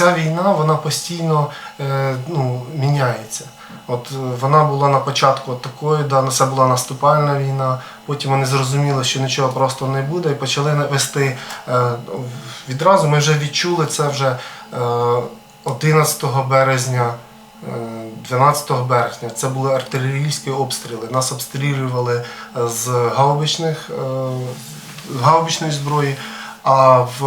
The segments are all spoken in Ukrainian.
ця війна вона постійно е, ну, міняється. От е, вона була на початку такою, да, це була наступальна війна. Потім вони зрозуміли, що нічого просто не буде, і почали вести е, відразу. Ми вже відчули це вже е, 11 березня. е, 12 березня це були артилерійські обстріли. Нас обстрілювали з гаубичних, гаубичної зброї. А в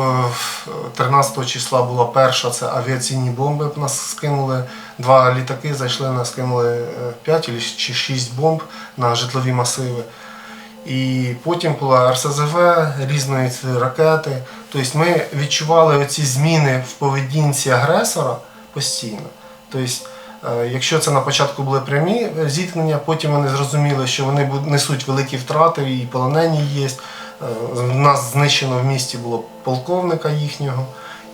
в 13 числа була перша це авіаційні бомби. Нас скинули два літаки, зайшли, нас скинули 5 чи 6 бомб на житлові масиви. І потім була РСЗВ, різної ракети. Тобто ми відчували оці зміни в поведінці агресора постійно. Тобто, е, якщо це на початку були прямі зіткнення, потім вони зрозуміли, що вони несуть великі втрати, і полонені є. Е, Нас знищено в місті було полковника їхнього,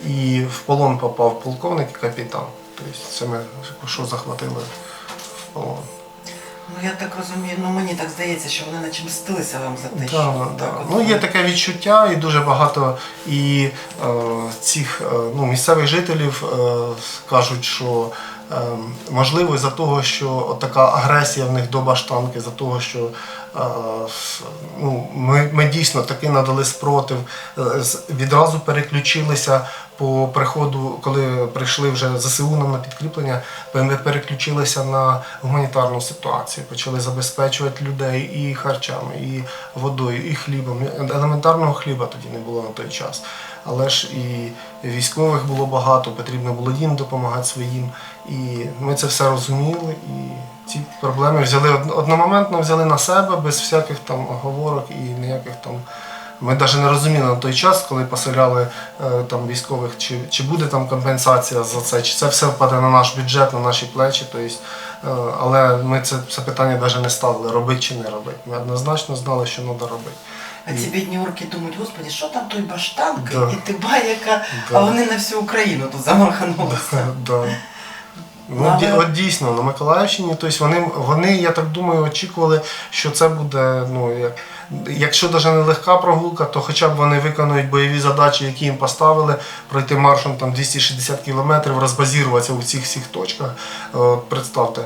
і в полон попав полковник і капітан. Тобто це ми що захватили в полон. Ну я так розумію, ну мені так здається, що вони наче мстилися вам за те, що Да, так Ну, є таке відчуття, і дуже багато і е, цих е, ну, місцевих жителів е, кажуть, що е, можливо із-за того, що така агресія в них до баштанки, за того, що е, ну, ми, ми дійсно таки надали спротив, е, відразу переключилися по приходу, коли прийшли вже ЗСУ нам на підкріплення, ми переключилися на гуманітарну ситуацію, почали забезпечувати людей і харчами, і водою, і хлібом. Елементарного хліба тоді не було на той час. Але ж і військових було багато, потрібно було їм допомагати своїм. І ми це все розуміли. І ці проблеми взяли одномоментно взяли на себе без всяких там оговорок і ніяких там. Ми навіть не розуміли на той час, коли поселяли е, там військових, чи, чи буде там компенсація за це, чи це все впаде на наш бюджет, на наші плечі. Тобто, але ми це, це питання навіть не ставили, робити чи не робити. Ми однозначно знали, що треба робити. А ці бідні орки думають, господи, що там той баштанка Да. і тиба, яка, Да. а вони на всю Україну тут замаханулися. Да. Ну, Але- ді- от дійсно, на Миколаївщині, тобто вони, вони, я так думаю, очікували, що це буде, ну, як, якщо навіть не легка прогулка, то хоча б вони виконують бойові задачі, які їм поставили, пройти маршем там 260 кілометрів, розбазіруватися у цих всіх точках. От, представте,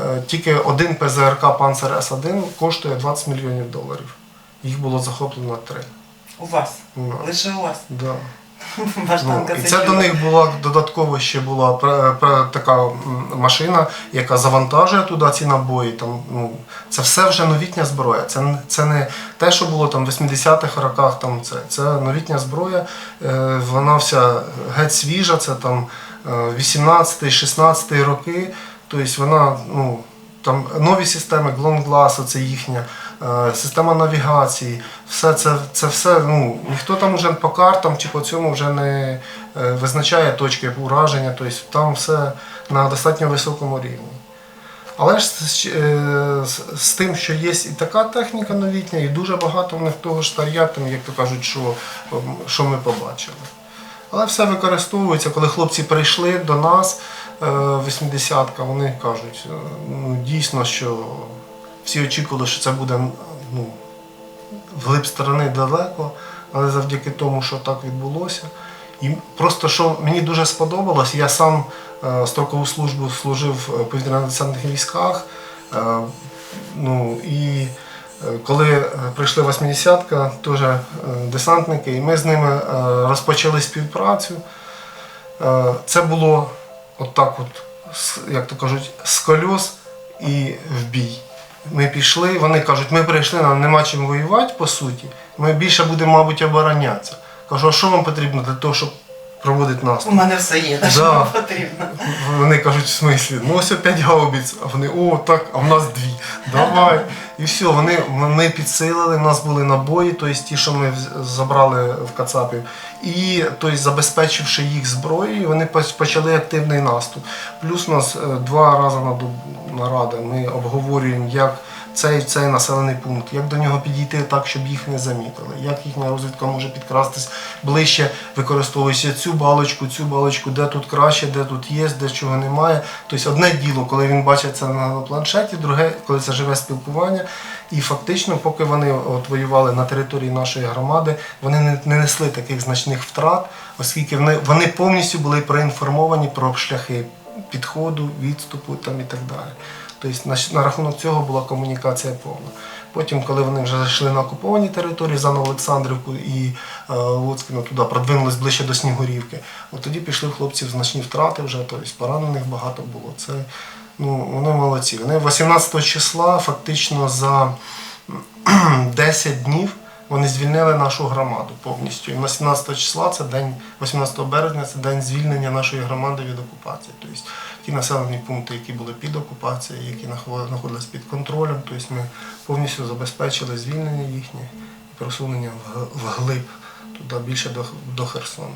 е, тільки один ПЗРК Панцер С1 коштує 20 мільйонів доларів. Їх було захоплено три. У вас. Ну, Лише у вас. Да. Ну, і це до них була додатково ще була така машина, яка завантажує туди ці набої. Там, ну, це все вже новітня зброя. Це, це не те, що було там в 80-х роках. Там, це, це новітня зброя, е, вона вся геть свіжа, це там е, 18-16 роки. Тобто вона, ну, там нові системи, Glonglass, це їхня, е, система навігації, все це, це все, ну, ніхто там уже по картам чи по цьому вже не е, визначає точки ураження, тобто там все на достатньо високому рівні. Але ж з, е, з, тим, що є і така техніка новітня, і дуже багато в них того ж стар'я, там, як то кажуть, що, що ми побачили. Але все використовується, коли хлопці прийшли до нас, е, 80-ка, вони кажуть, е, ну, дійсно, що всі очікували, що це буде ну, вглиб сторони далеко, але завдяки тому, що так відбулося. І просто що мені дуже сподобалось, я сам е, строкову службу служив в повітряно-десантних військах. Е, ну, і е, коли прийшли 80-ка, теж десантники, і ми з ними розпочали співпрацю. Це було отак, от, як то кажуть, з кольос і в бій. Ми пішли, вони кажуть, ми прийшли, нам нема чим воювати, по суті. Ми більше будемо, мабуть, оборонятися. Кажу, а що вам потрібно для того, щоб проводити наступ? У мене все є, те, що Да. вам потрібно. Вони кажуть, в смислі, ну ось опять гаубиць, а вони, о, так, а в нас дві. Давай. І все, вони, ми підсилили, в нас були набої, тобто ті, що ми забрали в Кацапів. І тобто, забезпечивши їх зброєю, вони почали активний наступ. Плюс у нас е, два рази на добу нарада. Ми обговорюємо, як цей цей населений пункт, як до нього підійти так, щоб їх не замітили, як їхня розвідка може підкрастись ближче, використовуючи цю балочку, цю балочку, де тут краще, де тут є, де чого немає. Тобто одне діло, коли він бачить це на планшеті, друге, коли це живе спілкування, І фактично, поки вони от воювали на території нашої громади, вони не, не несли таких значних втрат, оскільки вони, вони повністю були проінформовані про шляхи підходу, відступу там і так далі. Тобто на, на рахунок цього була комунікація повна. Потім, коли вони вже зайшли на окуповані території за Олександрівку і е, Луцькину туди продвинулись ближче до Снігурівки, от тоді пішли хлопців значні втрати вже, тобто поранених багато було. Це ну, вони молодці. Вони 18 числа фактично за 10 днів вони звільнили нашу громаду повністю. І на 17 числа це день, 18 березня, це день звільнення нашої громади від окупації. Тобто ті населені пункти, які були під окупацією, які знаходились під контролем, тобто ми повністю забезпечили звільнення їхнє і просунення вглиб туди більше до, Херсону.